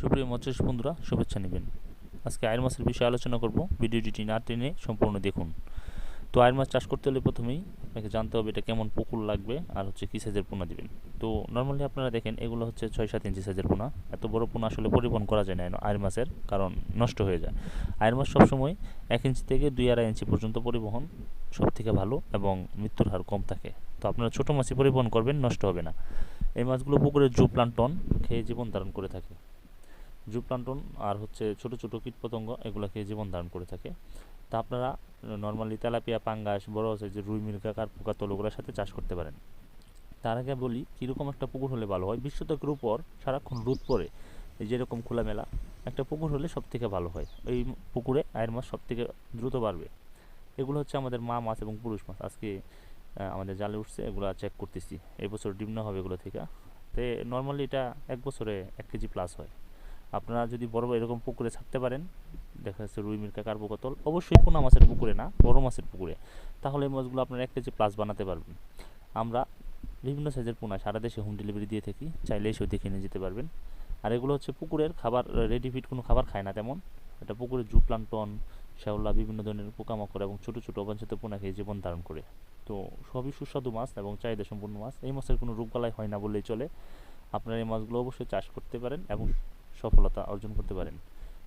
সুপ্রিয় মৎস্য বন্ধুরা, শুভেচ্ছা নেবেন। আজকে আয়ের মাছের বিষয়ে আলোচনা করব। ভিডিওটি না টেনে সম্পূর্ণ দেখুন। তো আয়ের মাছ চাষ করতে হলে প্রথমেই আপনাকে জানতে হবে এটা কেমন পুকুর লাগবে আর হচ্ছে কী সাইজের পোনা দিবেন। তো নর্মালি আপনারা দেখেন, এগুলো হচ্ছে ছয় সাত ইঞ্চি সাইজের পোনা। এত বড় পোনা আসলে পরিবহন করা যায় না আয়ের মাছের কারণ নষ্ট হয়ে যায়। আয়ের মাছ সবসময় এক ইঞ্চি থেকে দুই আড়াই ইঞ্চি পর্যন্ত পরিবহন সব থেকে ভালো এবং মৃত্যুর হার কম থাকে। তো আপনারা ছোটো মাছই পরিবহন করবেন, নষ্ট হবে না। এই মাছগুলো পুকুরের জু প্লান্টন খেয়ে জীবন ধারণ করে থাকে। জুপ্লান্টন আর হচ্ছে ছোট ছোট কীটপতঙ্গ এগুলো খেয়ে জীবন ধারণ করে থাকে। তা আপনারা নর্মালি তেলাপিয়া, পাঙ্গাস, বড় আছে, যে রুই, মির্কা, কার, পোকা তলগুলোর সাথে চাষ করতে পারেন। তার আগে বলি, কীরকম একটা পুকুর হলে ভালো হয়? বিশ্বতকের উপর সারাক্ষণ রোদ পড়ে, এই যেরকম খোলামেলা, একটা পুকুর হলে সব থেকে ভালো হয়। এই পুকুরে আয়ের মাছ সব থেকে দ্রুত বাড়বে। এগুলো হচ্ছে আমাদের মা মাছ এবং পুরুষ মাছ। আজকে আমাদের জালে উঠছে, এগুলো চেক করতেছি। এই বছর ডিম না হবে এগুলো থেকে। তো নর্মালি এটা এক বছরে এক কেজি প্লাস হয়। আপনারা যদি বড় এরকম পুকুরে ছাড়তে পারেন, দেখা যাচ্ছে রুই মির্কা কার্পো কতল, অবশ্যই পোনা মাছের পুকুরে না, বড় মাছের পুকুরে। তাহলে এই মাছগুলো আপনারা এক কেজি প্লাস বানাতে পারবেন। আমরা বিভিন্ন সাইজের পোনা সারা দেশে হোম ডেলিভারি দিয়ে থাকি, চাইলে এসেও দেখে নিয়ে যেতে পারবেন। আর এগুলো হচ্ছে পুকুরের খাবার রেডি ফিট কোনো খাবার খায় না তেমন। এটা পুকুরে জু প্লান্টন, শ্যাওলা, বিভিন্ন ধরনের পোকামাকড় এবং ছোটো ছোটো অবাঞ্ছিত পোনা খেয়ে জীবন ধারণ করে। তো সবই সুস্বাদু মাছ এবং চাহিদা সম্পূর্ণ মাছ। এই মাছের কোনো রোগবালাই হয় না বললেই চলে। আপনারা এই মাছগুলো অবশ্যই চাষ করতে পারেন এবং সফলতা অর্জন করতে পারেন।